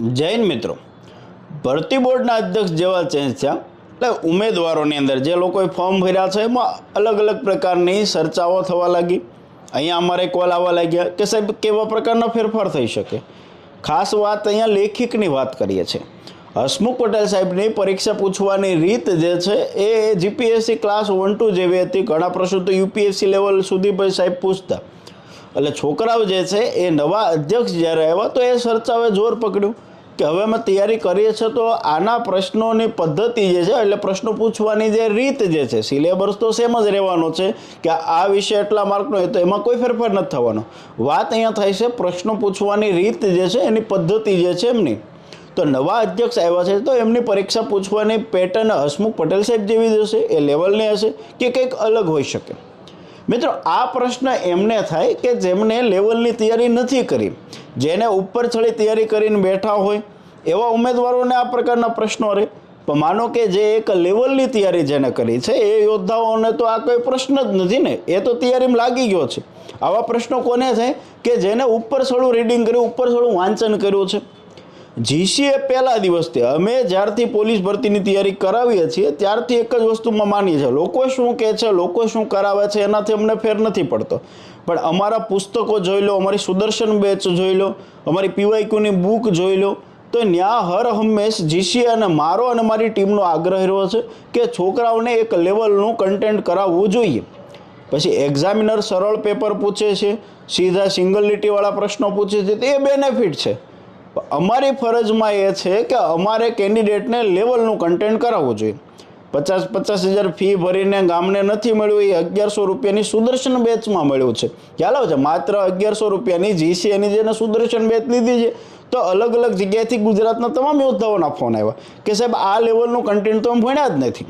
જૈન મિત્રો. ભરતી બોર્ડના અધ્યક્ષ જેવા ચેન્જ થયા. એટલે ઉમેદવારોની અંદર જે લોકોએ ફોર્મ ભર્યા છે, એમાં અલગ અલગ પ્રકારની ચર્ચાઓ થવા લાગી. અહીંયા અમારે કોલ આવવા લાગ્યા કે સાહેબ, કેવા પ્રકારનો ફેરફાર થઈ શકે? ખાસ વાત અહીંયા લેખિકની વાત કરીએ છીએ. હસમુખ પટેલ સાહેબની પરીક્ષા પૂછવાની રીત જે છે, એ જીપીએસસી ક્લાસ વન ટુ જેવી હતી. ઘણા પ્રશ્નો તો યુપીએસસી લેવલ સુધી પણ સાહેબ પૂછતા. એટલે છોકરાઓ જે છે, એ નવા અધ્યક્ષ જ્યારે આવ્યા તો એ ચર્ચાએ જોર પકડ્યું. કે હવે અમે તૈયારી કરીએ છીએ તો આના પ્રશ્નોની પદ્ધતિ જે છે, એટલે પ્રશ્નો પૂછવાની જે રીત જે છે, સિલેબસ તો સેમ જ રહેવાનો છે કે આ વિષય એટલા માર્કનો હોય તો એમાં કોઈ ફેરફાર નથી થવાનો. વાત અહીંયા થાય છે પ્રશ્નો પૂછવાની રીત જે છે, એની પદ્ધતિ જે છે એમની. તો નવા અધ્યક્ષ આવ્યા છે તો એમની પરીક્ષા પૂછવાની પેટર્ન હસમુખ પટેલ સાહેબ જેવી જ હશે, એ લેવલની હશે કે કંઈક અલગ હોઈ શકે. મિત્રો, આ પ્રશ્ન એમને થાય કે જેમને લેવલની તૈયારી નથી કરી. જેને ઉપર ચડી તૈયારી કરીને બેઠા હોય, એવા ઉમેદવારોને આ પ્રકારના પ્રશ્નો રહે. પણ માનો કે જે એક લેવલની તૈયારી જેને કરી છે, એ યોદ્ધાઓને તો આ કોઈ પ્રશ્ન જ નથી ને. એ તો તૈયારીમાં લાગી ગયો છે. આવા પ્રશ્નો કોને થાય? કે જેને ઉપર છોડું રીડિંગ કર્યું, ઉપર છોડું વાંચન કર્યું છે. જીસીએ પહેલા દિવસથી અમે જ્યારથી પોલીસ ભરતીની તૈયારી કરાવીએ છીએ, ત્યારથી એક જ વસ્તુમાં માનીએ છીએ. લોકો શું કહે છે, લોકો શું કરાવે છે, એનાથી અમને ફેર નથી પડતો. પણ અમારા પુસ્તકો જોઈ લો, અમારી સુદર્શન બેચ જોઈ લો, અમારી પીવાયક્યુની બુક જોઈ લો, તો ન્યા હર હંમેશ જીસીએ અને મારો અને મારી ટીમનો આગ્રહ રહ્યો છે કે છોકરાઓને એક લેવલનું કન્ટેન્ટ કરાવવું જોઈએ. પછી એક્ઝામિનર સરળ પેપર પૂછે છે, સીધા સિંગલ લીટીવાળા પ્રશ્નો પૂછે છે, તે બેનિફિટ છે. અમારી ફરજમાં એ છે કે અમારે કેન્ડિડેટને લેવલનું કન્ટેન્ટ કરાવવું જોઈએ. પચાસ પચાસ હજાર ફી ભરીને ગામને નથી મળ્યું, એ અગિયારસો રૂપિયાની સુદર્શન બેચમાં મળ્યું છે. ખ્યાલ આવે છે માત્ર અગિયારસો રૂપિયાની જીસીએની જેને સુદર્શન બેચ લીધી છે, તો અલગ અલગ જગ્યાએથી ગુજરાતના તમામ યોદ્ધાઓના ફોન આવ્યા કે સાહેબ, આ લેવલનું કન્ટેન્ટ તો અમે ભણ્યા જ નથી.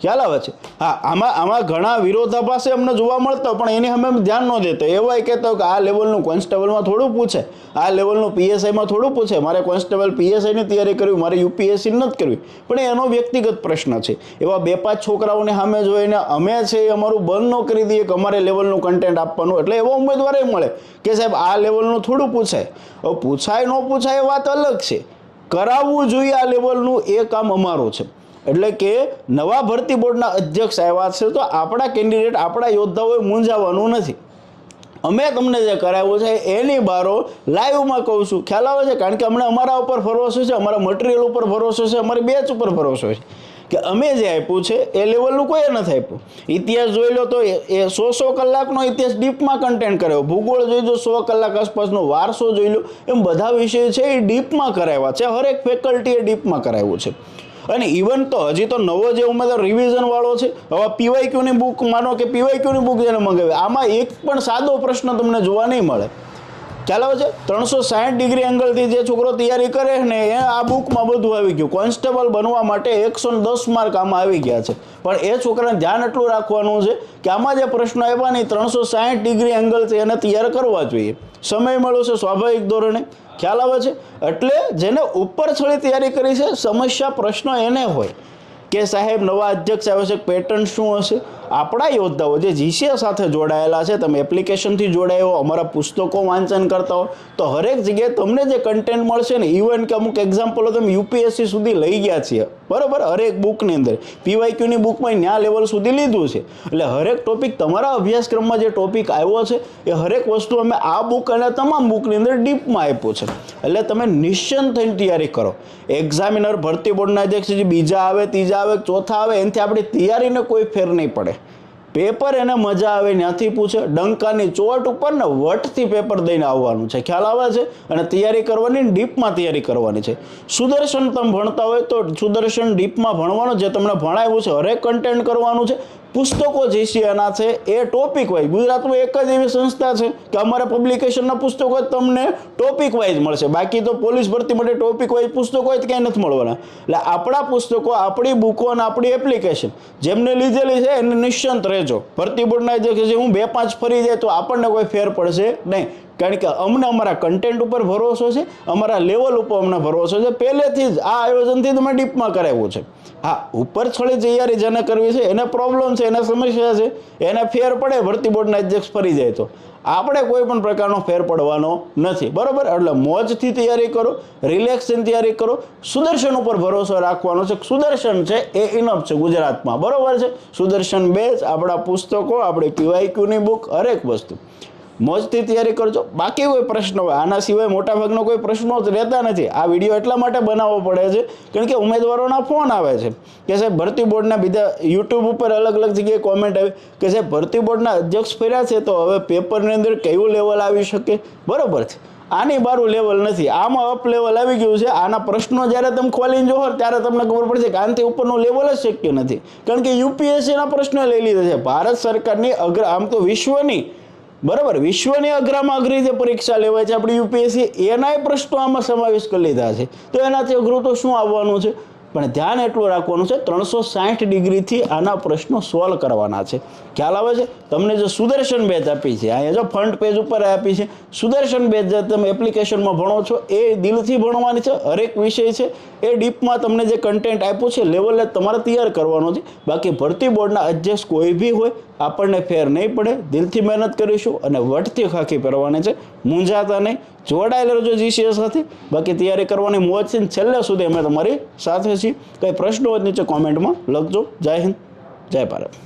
ખ્યાલ આવે છે. હા, આમાં આમાં ઘણા વિરોધાભાસે અમને જોવા મળતો, પણ એની અમે ધ્યાન ન દેતો. એવાય કહેતો કે આ લેવલનું કોન્સ્ટેબલમાં થોડું પૂછે. આ લેવલનું પીએસઆઈમાં થોડું પૂછે. મારે કોન્સ્ટેબલ પીએસઆઈની તૈયારી કરવી, મારે યુપીએસસી નથી કરવી. પણ એનો વ્યક્તિગત પ્રશ્ન છે. એવા બે પાંચ છોકરાઓને સામે જોઈને અમે છે એ અમારું બંધ ન કરી દઈએ કે અમારે લેવલનું કન્ટેન્ટ આપવાનું. એટલે એવો ઉમેદવારે મળે કે સાહેબ, આ લેવલનું થોડું પૂછાય. પૂછાય, ન પૂછાય એ વાત અલગ છે. કરાવવું જોઈએ આ લેવલનું, એ કામ અમારું છે. એટલે કે નવા ભરતી બોર્ડના અધ્યક્ષ આવ્યા છે તો આપણા કેન્ડિડેટ, આપણા યોદ્ધાઓએ મૂંઝાવાનું નથી. અમે તમને જે કરાવ્યું છે એની બારો લાઈવમાં કહું છું. ખ્યાલ આવે છે? કારણ કે અમને અમારા ઉપર ભરોસો છે, અમારા મટીરિયલ ઉપર ભરોસો છે, અમારી બેચ ઉપર ભરોસો છે. કે અમે જે આપ્યું છે એ લેવલનું કોઈએ નથી આપ્યું. ઇતિહાસ જોઈ લો તો એ સો સો કલાકનો ઇતિહાસ ડીપમાં કન્ટેન્ટ કર્યો. ભૂગોળ જોઈ લો, સો કલાક આસપાસનો વારસો જોઈ લો. એમ બધા વિષય છે એ ડીપમાં કરાવ્યા છે. હરેક ફેકલ્ટીએ ડીપમાં કરાવ્યું છે. અને ઇવન તો હજી તો નવો જે ઉમેદવાર રિવિઝન વાળો છે, હવે પીવાયક્યુની બુક માનો કે પીવાયક્યુની બુક જેને મંગાવી આમાં એક પણ સાદો પ્રશ્ન તમને જોવા નહીં મળે. ખ્યાલ આવે છે? ત્રણસો સાઠ ડિગ્રી એંગલથી જે છોકરો તૈયારી કરે ને, એ આ બુકમાં બધું આવી ગયું. કોન્સ્ટેબલ બનવા માટે એકસો દસ માર્ક આમાં આવી ગયા છે. પણ એ છોકરાને ધ્યાન એટલું રાખવાનું છે કે આમાં જે પ્રશ્ન આવ્યા નહીં ત્રણસો સાઠ ડિગ્રી એંગલથી એને તૈયાર કરવા જોઈએ. સમય મળ્યો છે સ્વાભાવિક ધોરણે. ખ્યાલ આવે છે? એટલે જેને ઉપર છળી તૈયારી કરી છે, સમસ્યા, પ્રશ્ન એને હોય. કે સાહેબ, નવા અધ્યક્ષ આવે છે પેટર્ન શું હશે? આપણા યોદ્ધાઓ જે જીસીએ સાથે જોડાયેલા છે, તમે એપ્લિકેશનથી જોડાયો, અમારા પુસ્તકો વાંચન કરતા હો, તો હરેક જગ્યાએ તમને જે કન્ટેન્ટ મળશે ને ઇવન કે અમુક એક્ઝામ્પલો તમે યુપીએસસી સુધી લઈ ગયા છીએ. બરાબર, હરેક બુકની અંદર. પીવાયક્યુની બુકમાં ન્યા લેવલ સુધી લીધું છે. એટલે હરેક ટોપિક તમારા અભ્યાસક્રમમાં જે ટોપિક આવ્યો છે, એ હરેક વસ્તુ અમે આ બુક અને તમામ બુકની અંદર ડીપમાં આપ્યું છે. એટલે તમે નિશ્ચિંત થઈને તૈયારી કરો. એક્ઝામિનર ભરતી બોર્ડના અધ્યક્ષ જે બીજા આવે, ત્રીજા આવે, ચોથા આવે, એનાથી આપણી તૈયારીને કોઈ ફેર નહીં પડે. પેપર એને મજા આવે ત્યાંથી પૂછે, ડંકાની ચોટ ઉપર ને વટથી પેપર દઈને આવવાનું છે. ખ્યાલ આવે છે? અને તૈયારી કરવાની ડીપમાં તૈયારી કરવાની છે. સુદર્શન તમે ભણતા હોય તો સુદર્શન ડીપમાં ભણવાનું, જે તમને ભણાવ્યું છે, હરેક કન્ટેન્ટ કરવાનું છે. પુસ્તકો જે છે એના છે, એ ટોપિક વાઇઝ ગુજરાતમાં એક જ એવી સંસ્થા છે કે અમારા પબ્લિકેશનના પુસ્તકો તમને ટોપિક વાઇઝ મળશે. બાકી તો પોલીસ ભરતી માટે ટોપિક વાઇઝ પુસ્તકો જ ક્યાંય નથી મળવાના. એટલે આપણા પુસ્તકો, આપણી બુકો અને આપણી એપ્લિકેશન જેમને લીધેલી છે, એને નિશ્ચિંત રહેજો. ભરતી બોર્ડના જે હું બે પાંચ ફરી જાય તો આપણને કોઈ ફેર પડશે નહીં. કારણ કે અમને અમારા કન્ટેન્ટ ઉપર ભરોસો છે, અમારા લેવલ ઉપર અમને ભરોસો છે. પહેલેથી જ આ આયોજનથી તમે ડીપમાં કરાવ્યું છે. હા, ઉપર છોડી તૈયારી જેને કરવી છે, એને પ્રોબ્લેમ છે, એને સમસ્યા છે, એને ફેર પડે, ભરતી બોર્ડના અધ્યક્ષ ફરી જાય તો. આપણે કોઈ પણ પ્રકારનો ફેર પડવાનો નથી. બરાબર? એટલે મોજથી તૈયારી કરો રિલેક્સની તૈયારી કરો. સુદર્શન ઉપર ભરોસો રાખવાનો છે. સુદર્શન છે, એ ઇનફ છે ગુજરાતમાં. બરોબર છે? સુદર્શન બેચ આપણા પુસ્તકો, આપણી પીવાયક્યુની બુક હરેક વસ્તુ. મોજથી તૈયારી કરજો. બાકી કોઈ પ્રશ્ન હોય, આના સિવાય મોટાભાગનો કોઈ પ્રશ્નો જ રહેતા નથી. આ વીડિયો એટલા માટે બનાવવો પડે છે, કારણ કે ઉમેદવારોના ફોન આવે છે. કે સાહેબ, ભરતી બોર્ડના બીજા યુટ્યુબ ઉપર અલગ અલગ જગ્યાએ કોમેન્ટ આવી. કે સાહેબ, ભરતી બોર્ડના અધ્યક્ષ ફર્યા છે, તો હવે પેપરની અંદર કયું લેવલ આવી શકે? બરાબર છે. આની બારું લેવલ નથી. આમાં અપ લેવલ આવી ગયું છે. આના પ્રશ્નો જ્યારે તમે ખોલીને જોહો ત્યારે તમને ખબર પડશે કે આનાથી ઉપરનું લેવલ જ શક્ય નથી. કારણ કે યુપીએસસીના પ્રશ્નો લઈ લીધા છે. ભારત સરકારની અગ્ર, આમ તો વિશ્વની બરાબર. વિશ્વની અઘરામાં અઘરી જે પરીક્ષા લેવાય છે. આપણી યુપીએસસી એનાય પ્રશ્નો આમાં સમાવેશ કરી લીધા છે. તો એનાથી અઘરું તો શું આવવાનું છે? પણ ધ્યાન એટલું રાખવાનું છે, ત્રણસો સાઠ ડિગ્રીથી આના પ્રશ્નો સોલ્વ કરવાના છે. ખ્યાલ આવે છે? તમને જો સુદર્શન બેચ આપી છે, અહીંયા જો ફ્રન્ટ પેજ ઉપર આપી છે, સુદર્શન બેચ જે તમે એપ્લિકેશનમાં ભણો છો, એ દિલથી ભણવાની છે, હરેક વિષય છે, એ ડીપમાં તમને જે કન્ટેન્ટ આપ્યું છે લેવલે તમારે તૈયાર કરવાનો છે. બાકી ભરતી બોર્ડના અધ્યક્ષ કોઈ બી હોય, આપણને ફેર નહીં પડે, દિલથી મહેનત કરીશું અને વટથી ખાખી પહેરવાની છે. મૂંઝાતા નહીં. જોડાયેલા રહેજો જીસીએસ સાથે. બાકી તૈયારી કરવાની મોજ છે છેલ્લે સુધી અમે તમારી સાથે છીએ કંઈ પ્રશ્નો હોય નીચે કોમેન્ટમાં લખજો. જય હિન્દ. જય ભારત.